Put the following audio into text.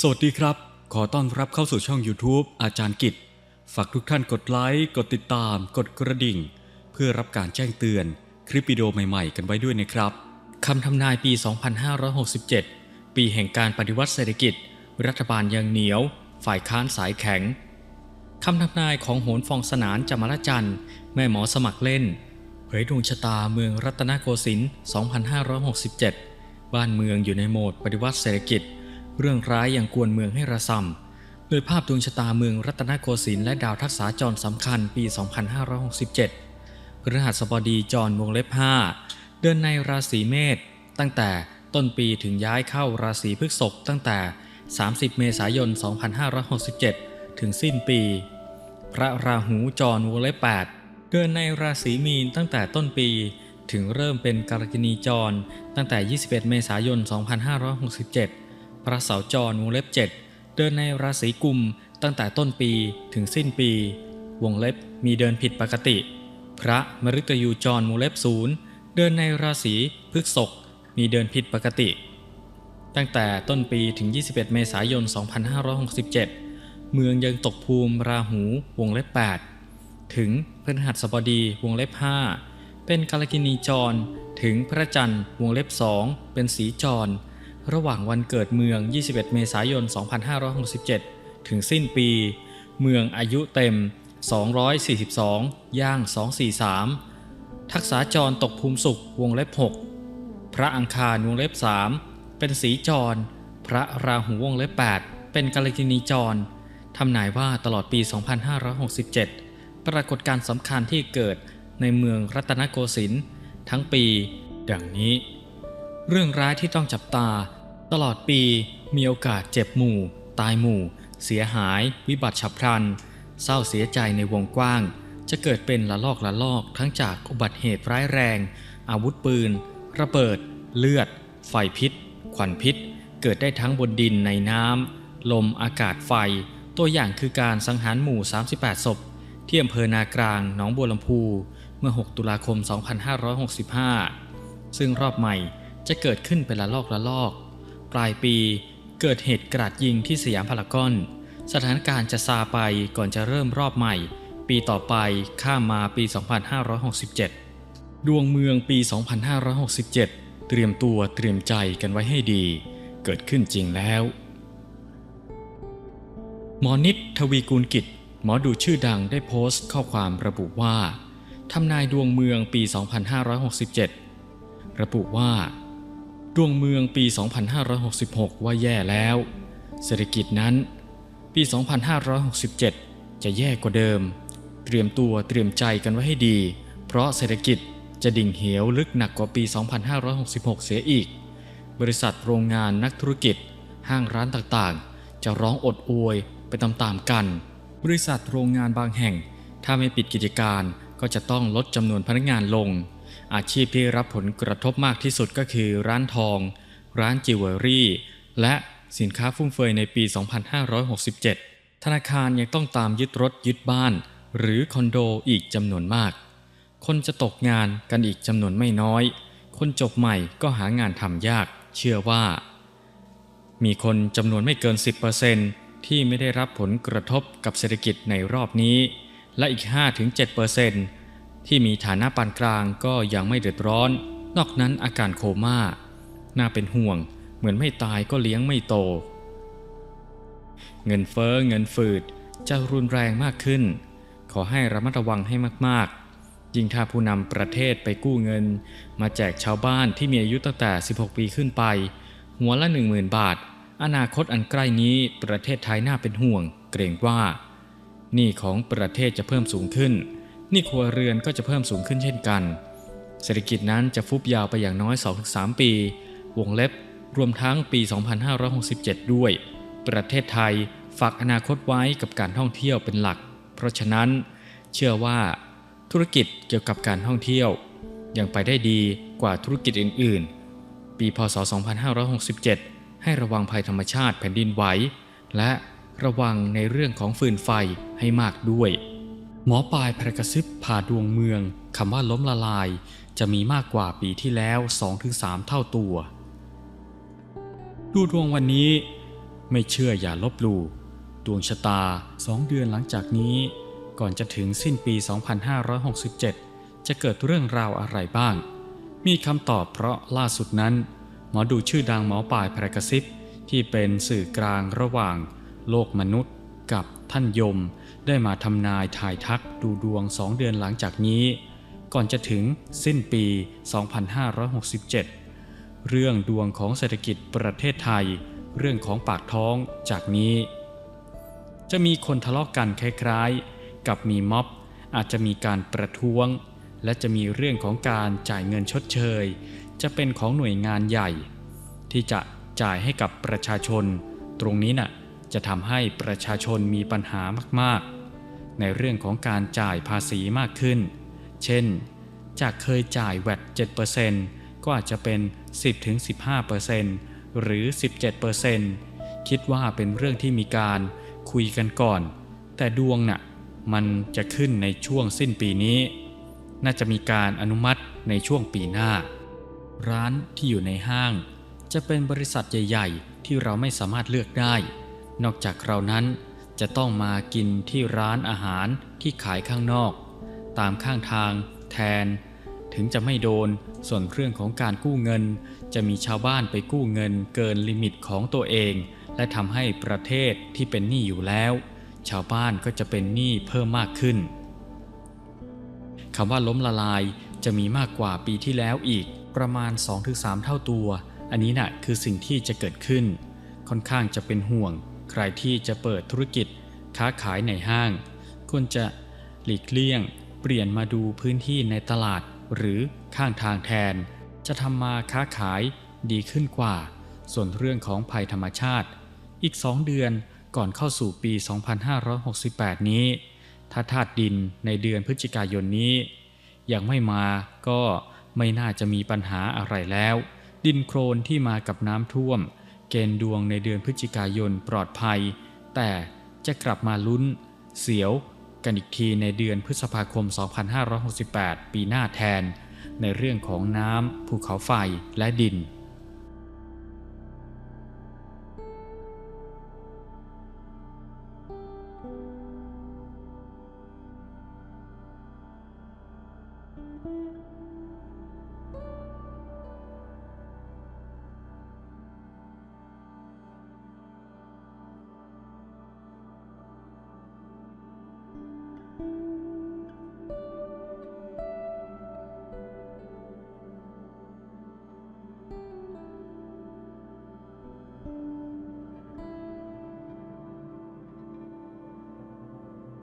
สวัสดีครับ ขอต้อนรับเข้าสู่ช่อง YouTube อาจารย์กิจ ฝากทุกท่านกดไลค์ กดติดตาม กดกระดิ่ง เพื่อรับการแจ้งเตือนคลิปวิดีโอใหม่ๆ กันไว้ด้วยนะครับคำทำนายปี 2567 ปีแห่งการปฏิวัติเศรษฐกิจ รัฐบาลยังเหนียว ฝ่ายค้านสายแข็งคำทำนายของโหนฟองสนานจามรจันทร์แม่หมอสมัครเล่น เผยดวงชะตาเมืองรัตนโกสินทร์ 2567 บ้านเมืองอยู่ในโหมดปฏิวัติเศรษฐกิจ เรื่องร้ายอย่างกวนเมืองให้ระซำโดยภาพดวงชะตาเมืองรัตนโกสินทร์และดาวทักษาจรสำคัญปี 2567พฤหัสบดีจรวงเล็บ 5 เดินในราศีเมษตั้งแต่ต้นปีถึงย้ายเข้าราศีพฤษภตั้งแต่ 30 เมษายน 2567 ถึงสิ้นปี พระราหูจรวงเล็บ 8 เดินในราศีมีนตั้งแต่ต้นปีถึงเริ่มเป็นกรกินีจรตั้งแต่ 21 เมษายน 2567 พระเสาจรวงเล็บ 7 เดินในราศีกุมตั้งแต่ต้นปีถึงสิ้นปี วงเล็บมีเดินผิดปกติ พระมฤตยูจรวงเล็บศูนย์เดินในราศีพฤษภมีเดินผิดปกติ ตั้งแต่ต้นปีถึง 21 เมษายน 2567 เมืองยังตกภูมิราหูวงเล็บ 8 ถึงพฤหัสบดีวงเล็บ 5 เป็นกาลกินีจรถึงพระจันทร์วงเล็บ2เป็นสีจร ระหว่างวันเกิดเมือง 21 เมษายน 2567 ถึงสิ้นปี เมืองอายุเต็ม 242 ย่าง 243 ทักษาจรตกภูมิสุขวงเล็บ 6 พระอังคารวงเล็บ 3 เป็นสีจร พระราหูวงเล็บ 8 เป็นกาลกินีจร ทำนายว่าตลอดปี 2567 ปรากฏการสำคัญที่เกิดในเมืองรัตนโกสินทร์ทั้งปี ดังนี้ เรื่องร้ายที่ต้องจับตา ตลอดปีมีโอกาสเจ็บหมู่ ตายหมู่ เสียหาย วิบัติฉับพลัน เศร้าเสียใจในวงกว้าง จะเกิดเป็นละลอกละลอกทั้งจากอุบัติเหตุร้ายแรง อาวุธปืน ระเบิด เลือด ไฟพิษควันพิษ เกิดได้ทั้งบนดินในน้ำ ลมอากาศไฟ ตัวอย่างคือการสังหารหมู่ 38 ศพ ที่อำเภอนากลาง หนองบัวลำพู เมื่อ 6 ตุลาคม 2565 ซึ่งรอบใหม่ จะเกิดขึ้นเป็นละลอกละลอก ปลายปีเกิดเหตุกราดยิงที่สยามพารากอน สถานการณ์จะซาไปก่อนจะเริ่มรอบใหม่ ปีต่อไปข้ามมาปี 2567 ดวงเมืองปี 2567 เตรียมตัวเตรียมใจกันไว้ให้ดี เกิดขึ้นจริงแล้ว หมอนิดทวีกูลกิจ หมอดูชื่อดังได้โพสต์ข้อความระบุว่าทำนายดวงเมืองปี 2567 ระบุว่า ดวงเมืองปี 2566 ว่าแย่แล้ว เศรษฐกิจนั้นปี 2567 จะแย่กว่าเดิม เตรียมตัวเตรียมใจกันไว้ให้ดี เพราะเศรษฐกิจจะดิ่งเหวลึกหนักกว่าปี 2566 เสียอีก บริษัทโรงงานนักธุรกิจ ห้างร้านต่างๆ จะร้องอดอวยไปตามๆกัน บริษัทโรงงานบางแห่ง ถ้าไม่ปิดกิจการก็จะต้องลดจำนวนพนักงานลง อาชีพที่รับผลกระทบมากที่สุดก็คือร้านทอง ร้านจิวเวลรี่ และสินค้าฟุ่มเฟือยในปี 2567 ธนาคารยังต้องตามยึดรถยึดบ้าน หรือคอนโดอีกจำนวนมาก คนจะตกงานกันอีกจำนวนไม่น้อย คนจบใหม่ก็หางานทำยาก เชื่อว่า มีคนจำนวนไม่เกิน 10%ที่ไม่ได้รับผลกระทบกับเศรษฐกิจในรอบนี้ และอีก 5-7% ที่มีฐานะปานกลางก็ยังไม่เดือดร้อน นอกนั้นอาการโคมา่า น่าเป็นห่วง เหมือนไม่ตายก็เลี้ยงไม่โต เงินเฟ้อเงินฝืดจะรุนแรงมากขึ้น ขอให้ระมัดระวังให้มากๆ ยิ่งถ้าผู้นำประเทศไปกู้เงิน มาแจกชาวบ้านที่มีอายุตั้งแต่ 16 ปีขึ้นไป หัวละ 10,000 บาท อนาคตอันใกล้นี้ประเทศไทยน่าเป็นห่วง เกรงว่า หนี้ของประเทศจะเพิ่มสูงขึ้น นี้ครัวเรือนก็จะเพิ่มสูงขึ้นเช่นกัน เศรษฐกิจนั้นจะฟุบยาวไปอย่างน้อย 2-3 ปี วงเล็บรวมทั้งปี 2567 ด้วย ประเทศไทยฝากอนาคตไว้กับการท่องเที่ยวเป็นหลัก เพราะฉะนั้น เชื่อว่า ธุรกิจเกี่ยวกับการท่องเที่ยว ยังไปได้ดีกว่าธุรกิจอื่น ๆ ปีพศ 2567 ให้ระวังภัยธรรมชาติแผ่นดินไหวและระวังในเรื่องของฟืนไฟให้มากด้วย หมอปลายพระกระซิบผ่าดวงเมืองคำว่าล้มละลาย จะมีมากกว่าปีที่แล้ว 2-3 เท่าตัว ดูดวงวันนี้ ไม่เชื่ออย่าลบหลู่ดวงชะตาสองเดือนหลังจากนี้ ก่อนจะถึงสิ้นปี 2567 จะเกิดเรื่องราวอะไรบ้าง มีคำตอบเพราะล่าสุดนั้น หมอดูชื่อดังหมอปลายแพรกระซิบที่เป็นสื่อกลางระหว่าง โลกมนุษย์กับ ท่านยมได้มาทำนายถ่ายทักดูดวงสองเดือนหลังจากนี้ ก่อนจะถึงสิ้นปี 2567 เรื่องดวงของเศรษฐกิจประเทศไทย เรื่องของปากท้องจากนี้ จะมีคนทะเลาะกันคล้ายๆ กับมีม็อบ อาจจะมีการประท้วง และจะมีเรื่องของการจ่ายเงินชดเชย จะเป็นของหน่วยงานใหญ่ ที่จะจ่ายให้กับประชาชน ตรงนี้น่ะ จะทำให้ประชาชนมีปัญหามากๆ ในเรื่องของการจ่ายภาษีมากขึ้น เช่น จากเคยจ่ายแวด7%ก็อาจจะเป็น 10-15%หรือ 17%คิดว่าเป็นเรื่องที่มีการคุยกันก่อน แต่ดวงน่ะมันจะขึ้นในช่วงสิ้นปีนี้ น่าจะมีการอนุมัติในช่วงปีหน้า ร้านที่อยู่ในห้าง จะเป็นบริษัทใหญ่ ๆ ที่เราไม่สามารถเลือกได้ นอกจากเรานั้นจะต้องมากินที่ร้านอาหารที่ขายข้างนอก ตามข้างทาง แทน ถึงจะไม่โดนส่วนเรื่องของการกู้เงิน จะมีชาวบ้านไปกู้เงินเกินลิมิตของตัวเอง และทำให้ประเทศที่เป็นหนี้อยู่แล้ว ชาวบ้านก็จะเป็นหนี้เพิ่มมากขึ้นคำว่าล้มละลายจะมีมากกว่าปีที่แล้วอีกประมาณ 2-3 เท่าตัว อันนี้น่ะคือสิ่งที่จะเกิดขึ้น ค่อนข้างจะเป็นห่วง ใครที่จะเปิดธุรกิจค้าขายในห้าง ควรจะหลีกเลี่ยง เปลี่ยนมาดูพื้นที่ในตลาดหรือข้างทางแทน จะทำมาค้าขายดีขึ้นกว่า ส่วนเรื่องของภัยธรรมชาติ อีก2เดือนก่อนเข้าสู่ปี 2568 นี้ ถ้าธาตุดินในเดือนพฤศจิกายนนี้ ยังไม่มาก็ไม่น่าจะมีปัญหาอะไรแล้ว ดินโครนที่มากับน้ำท่วม เกณฑ์ดวงในเดือนพฤศจิกายนปลอดภัย แต่จะกลับมาลุ้น เสียว กันอีกทีในเดือนพฤษภาคม 2568 ปีหน้าแทน ในเรื่องของน้ำภูเขาไฟและดิน